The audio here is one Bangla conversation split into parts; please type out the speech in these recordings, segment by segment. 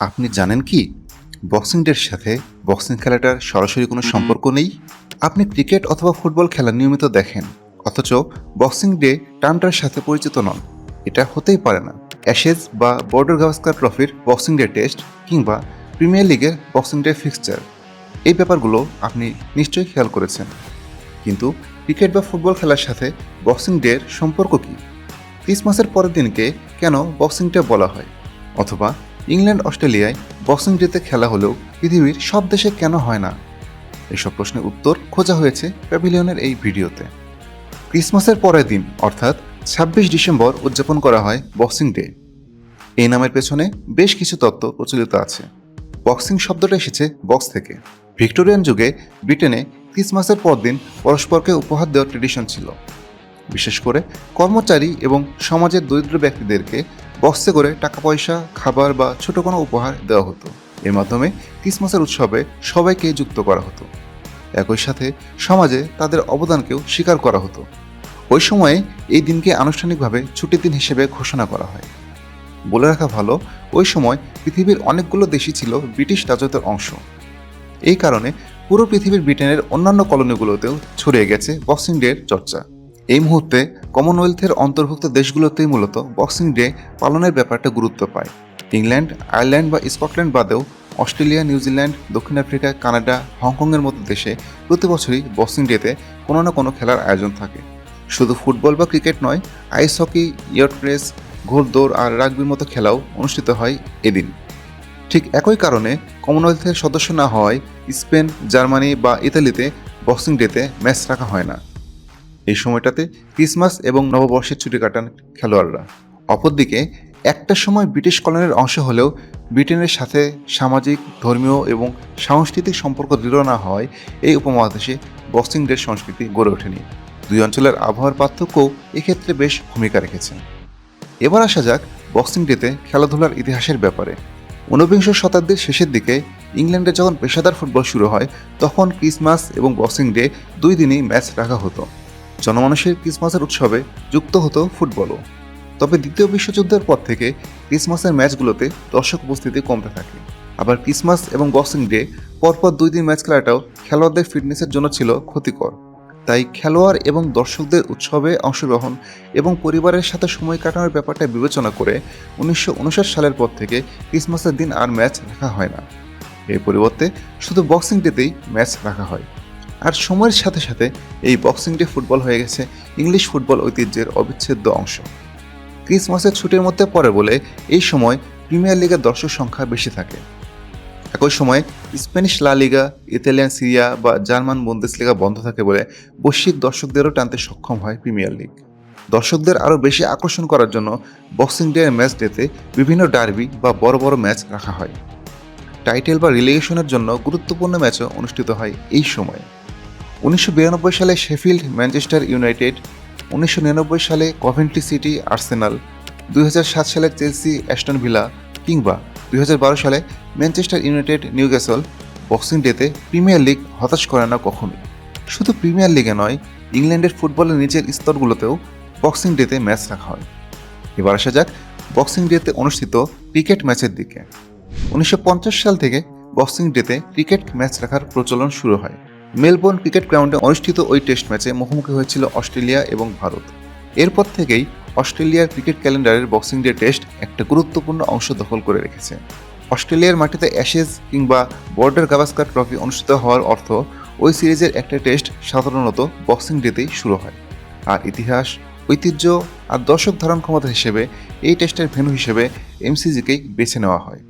আপনি জানেন কি? বক্সিং ডের সাথে বক্সিং খেলাটার সরাসরি কোনো সম্পর্ক নেই? আপনি ক্রিকেট অথবা ফুটবল খেলা নিয়মিত দেখেন, অথচ বক্সিং ডে টানটার সাথে পরিচিত নন। এটা হতেই পারে না। অ্যাশেজ বা বর্ডার গাভাস্কার ট্রফির বক্সিং ডে টেস্ট কিংবা প্রিমিয়ার লিগের বক্সিং ডে ফিক্সচার এই ব্যাপারগুলো আপনি নিশ্চয়ই খেয়াল করেছেন। কিন্তু ক্রিকেট বা ফুটবল খেলার সাথে বক্সিং ডের সম্পর্ক কী? ক্রিসমাসের পরের দিনকে কেন বক্সিং ডে বলা হয়? অথবা ইংল্যান্ড, অস্ট্রেলিয়ায় বক্সিং ডেতে খেলা হলেও পৃথিবীর সব দেশে কেন হয় না? এসব প্রশ্নের উত্তর খোঁজা হয়েছে প্যাভিলিয়নের এই ভিডিওতে। ক্রিসমাসের পরের দিন, অর্থাৎ ছাব্বিশ ডিসেম্বর, উদযাপন করা হয় বক্সিং ডে। এই নামের পেছনে বেশ কিছু তত্ত্ব প্রচলিত আছে। বক্সিং শব্দটা এসেছে বক্স থেকে। ভিক্টোরিয়ান যুগে ব্রিটেনে ক্রিসমাসের পরদিন পরস্পরকে উপহার দেওয়ার ট্রেডিশন ছিল। বিশেষ করে কর্মচারী এবং সমাজের দরিদ্র ব্যক্তিদেরকে বক্সে করে টাকা, পয়সা, খাবার বা ছোট কোনো উপহার দেওয়া হতো। এর মাধ্যমে ক্রিসমাসের উৎসবে সবাইকে যুক্ত করা হতো। একই সাথে সমাজে তাদের অবদানকেও স্বীকার করা হতো। ওই সময়ে এই দিনকে আনুষ্ঠানিকভাবে ছুটির দিন হিসেবে ঘোষণা করা হয়। বলে রাখা ভালো, ওই সময় পৃথিবীর অনেকগুলো দেশই ছিল ব্রিটিশ রাজত্বের অংশ। এই কারণে পুরো পৃথিবীর ব্রিটেনের অন্যান্য কলোনিগুলোতেও ছড়িয়ে গেছে বক্সিং ডের চর্চা। এই মুহূর্তে কমনওয়েলথের অন্তর্ভুক্ত দেশগুলোতেই মূলত বক্সিং ডে পালনের ব্যাপারটা গুরুত্ব পায়। ইংল্যান্ড, আয়ারল্যান্ড বা স্কটল্যান্ড বাদেও অস্ট্রেলিয়া, নিউজিল্যান্ড, দক্ষিণ আফ্রিকা, কানাডা, হংকংয়ের মতো দেশে প্রতি বছরই বক্সিং ডেতে কোনো না কোনো খেলার আয়োজন থাকে। শুধু ফুটবল বা ক্রিকেট নয়, আইস হকি ইয়ট রেস, ঘোড়দৌড় আর রাগবির মতো খেলাও অনুষ্ঠিত হয় এদিন। ঠিক একই কারণে কমনওয়েলথের সদস্য না হওয়ায় স্পেন, জার্মানি বা ইতালিতে বক্সিং ডেতে ম্যাচ রাখা হয় না। এই সময়টাতে ক্রিসমাস এবং নববর্ষের ছুটি কাটান খেলোয়াড়রা। অপরদিকে, একটা সময় ব্রিটিশ কলোনির অংশ হলেও ব্রিটেনের সাথে সামাজিক, ধর্মীয় এবং সাংস্কৃতিক সম্পর্ক দৃঢ় না হয় এই উপমহাদেশে বক্সিং ডের সংস্কৃতি গড়ে ওঠেনি। দুই অঞ্চলের আবহাওয়ার পার্থক্যও এক্ষেত্রে বেশ ভূমিকা রেখেছে। এবার আসা যাক বক্সিং ডেতে খেলাধুলার ইতিহাসের ব্যাপারে। ঊনবিংশ শতাব্দীর শেষের দিকে ইংল্যান্ডে যখন পেশাদার ফুটবল শুরু হয়, তখন ক্রিসমাস এবং বক্সিং ডে দুই দিনই ম্যাচ রাখা হতো। জনমানুষের ক্রিসমাসের উৎসবে যুক্ত হতো ফুটবলও। তবে দ্বিতীয় বিশ্বযুদ্ধের পর থেকে ক্রিসমাসের ম্যাচগুলোতে দর্শক উপস্থিতি কমতে থাকে। আবার ক্রিসমাস এবং বক্সিং ডে পরপর দুই দিন ম্যাচ খেলাটাও খেলোয়াড়দের ফিটনেসের জন্য ছিল ক্ষতিকর। তাই খেলোয়াড় এবং দর্শকদের উৎসবে অংশগ্রহণ এবং পরিবারের সাথে সময় কাটানোর ব্যাপারটা বিবেচনা করে উনিশশো উনষাট সালের পর থেকে ক্রিসমাসের দিন আর ম্যাচ রাখা হয় না। এর পরিবর্তে শুধু বক্সিং ডেতেই ম্যাচ রাখা হয়। আর সময়ের সাথে সাথে এই বক্সিং ডে ফুটবল হয়ে গেছে ইংলিশ ফুটবল ঐতিহ্যের অবিচ্ছেদ্য অংশ। ক্রিসমাসের ছুটির মধ্যে পড়ে বলে এই সময় প্রিমিয়ার লিগের দর্শক সংখ্যা বেশি থাকে। একই সময় Spanish La Liga, Italian Serie বা জার্মান বুন্দেসলিগা বন্ধ থাকে বলে বৈশ্বিক দর্শকদেরও টানতে সক্ষম হয় প্রিমিয়ার লিগ। দর্শকদের আরও বেশি আকর্ষণ করার জন্য বক্সিং ডে ম্যাচ ডেতে বিভিন্ন ডার্বি বা বড় বড় ম্যাচ রাখা হয়। টাইটেল বা রিলেগেশনের জন্য গুরুত্বপূর্ণ ম্যাচও অনুষ্ঠিত হয় এই সময়ে। উনিশশো বিরানব্বই সালে শেফিল্ড, ম্যানচেস্টার ইউনাইটেড, উনিশশো নিরানব্বই সালে কভেন্ট্রি সিটি, আর্সেনাল, দুই হাজার সাত সালে চেলসি, অ্যাস্টন ভিলা, কিংবা দুই হাজার বারো সালে ম্যানচেস্টার ইউনাইটেড, নিউক্যাসল, বক্সিং ডেতে প্রিমিয়ার লিগ হতাশ করে না কখনোই। শুধু প্রিমিয়ার লিগে নয়, ইংল্যান্ডের ফুটবলের নিচের স্তরগুলোতেও বক্সিং ডেতে ম্যাচ রাখা হয়। এবার আসা যাক বক্সিং ডেতে অনুষ্ঠিত ক্রিকেট ম্যাচের দিকে। উনিশশো পঞ্চাশ সাল থেকে বক্সিং ডেতে ক্রিকেট ম্যাচ রাখার প্রচলন শুরু হয়। মেলবোর্ন ক্রিকেট গ্রাউন্ডে অনুষ্ঠিত ওই টেস্ট ম্যাচে মুখোমুখি হয়েছিল অস্ট্রেলিয়া এবং ভারত। এরপর থেকেই অস্ট্রেলিয়ার ক্রিকেট ক্যালেন্ডারের বক্সিং ডে টেস্ট একটা গুরুত্বপূর্ণ অংশ দখল করে রেখেছে। অস্ট্রেলিয়ার মাটিতে অ্যাশেজ কিংবা বর্ডার গাভাস্কার ট্রফি অনুষ্ঠিত হওয়ার অর্থ ওই সিরিজের একটা টেস্ট সাধারণত বক্সিং ডেতেই শুরু হয়। আর ইতিহাস, ঐতিহ্য আর দর্শক ধারণ ক্ষমতা হিসেবে এই টেস্টের ভেন্যু হিসেবে এমসিজিকেই বেছে নেওয়া হয়।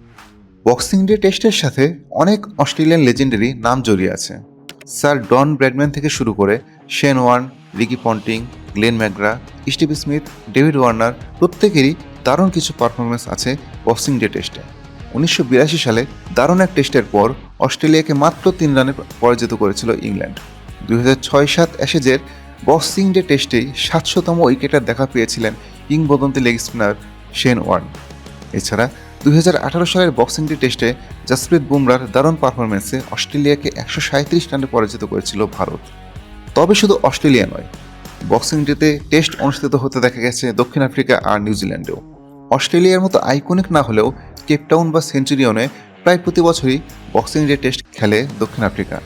বক্সিং ডে টেস্টের সাথে অনেক অস্ট্রেলিয়ান লেজেন্ডারি নাম জড়িয়ে আছে। স্যার, ডন ব্র্যাডম্যান থেকে শুরু করে Shane Warne Ricky Ponting, Glenn McGrath Steve Smith, David Warner, প্রত্যেকেরই দারুণ কিছু পারফরমেন্স আছে বক্সিং ডে টেস্টে উনিশশো বিরাশি সালে দারুণ এক টেস্টের পর অস্ট্রেলিয়াকে মাত্র তিন রানে পরাজিত করেছিল ইংল্যান্ড। দুই হাজার ছয় সাত অ্যাশেজের বক্সিং ডে টেস্টেই সাতশোতম উইকেটার দেখা পেয়েছিলেন কিংবদন্তি লেগ স্পিনার শেন ওয়ার্ন। এছাড়া দুই হাজার আঠারো সালের বক্সিং ডে টেস্টে জাসপ্রীত বুমরার দারুণ পারফরমেন্সে অস্ট্রেলিয়াকে একশো সাঁত্রিশ রানে পরাজিত করেছিল ভারত। তবে শুধু অস্ট্রেলিয়া নয়, বক্সিং ডেতে টেস্ট অনুষ্ঠিত হতে দেখা গেছে দক্ষিণ আফ্রিকা আর নিউজিল্যান্ডেও। অস্ট্রেলিয়ার মতো আইকনিক না হলেও কেপটাউন বা সেঞ্চুরিয়নে প্রায় প্রতি বছরই বক্সিং ডে টেস্ট খেলে দক্ষিণ আফ্রিকা।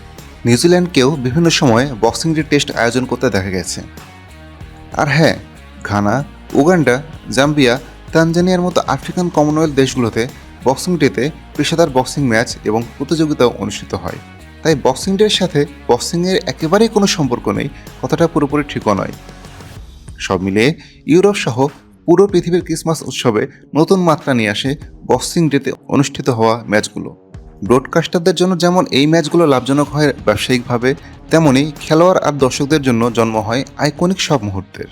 নিউজিল্যান্ডকেও বিভিন্ন সময়ে বক্সিং ডে টেস্ট আয়োজন করতে দেখা গেছে। আর হ্যাঁ ঘানা, উগান্ডা, জাম্বিয়া তানজানিয়ার মতো আফ্রিকান কমনওয়েলথ দেশগুলোতে বক্সিং ডেতে পেশাদার বক্সিং ম্যাচ এবং প্রতিযোগিতাও অনুষ্ঠিত হয়। তাই বক্সিং ডের সাথে বক্সিংয়ের একেবারেই কোনো সম্পর্ক নেই, কথাটা পুরোপুরি ঠিকও নয়। সব মিলিয়ে ইউরোপ সহ পুরো পৃথিবীর ক্রিসমাস উৎসবে নতুন মাত্রা নিয়ে আসে বক্সিং ডেতে অনুষ্ঠিত হওয়া ম্যাচগুলো। ব্রডকাস্টারদের জন্য যেমন এই ম্যাচগুলো লাভজনক হয় ব্যবসায়িকভাবে, তেমনি খেলোয়াড় আর দর্শকদের জন্য জন্ম হয় আইকনিক সব মুহূর্তের।